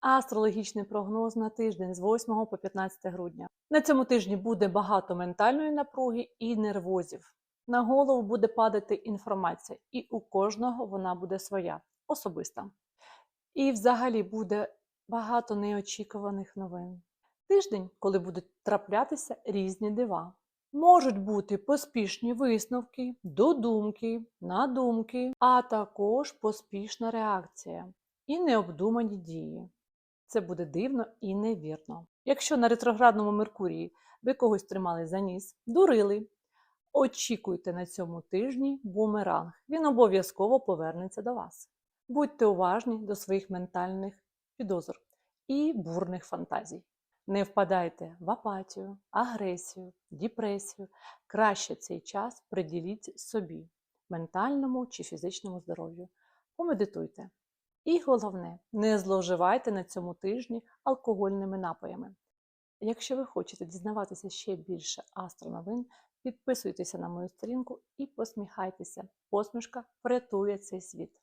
Астрологічний прогноз на тиждень з 8 по 15 грудня. На цьому тижні буде багато ментальної напруги і нервозів. На голову буде падати інформація, і у кожного вона буде своя, особиста. І взагалі буде багато неочікуваних новин. Тиждень, коли будуть траплятися різні дива. Можуть бути поспішні висновки, додумки, надумки, а також поспішна реакція і необдумані дії. Це буде дивно і невірно. Якщо на ретроградному Меркурії ви когось тримали за ніс, дурили, очікуйте на цьому тижні бумеранг. Він обов'язково повернеться до вас. Будьте уважні до своїх ментальних підозр і бурних фантазій. Не впадайте в апатію, агресію, депресію. Краще цей час приділіть собі, ментальному чи фізичному здоров'ю. Помедитуйте. І головне, не зловживайте на цьому тижні алкогольними напоями. Якщо ви хочете дізнаватися ще більше астроновин, підписуйтеся на мою сторінку і посміхайтеся. Посмішка врятує цей світ.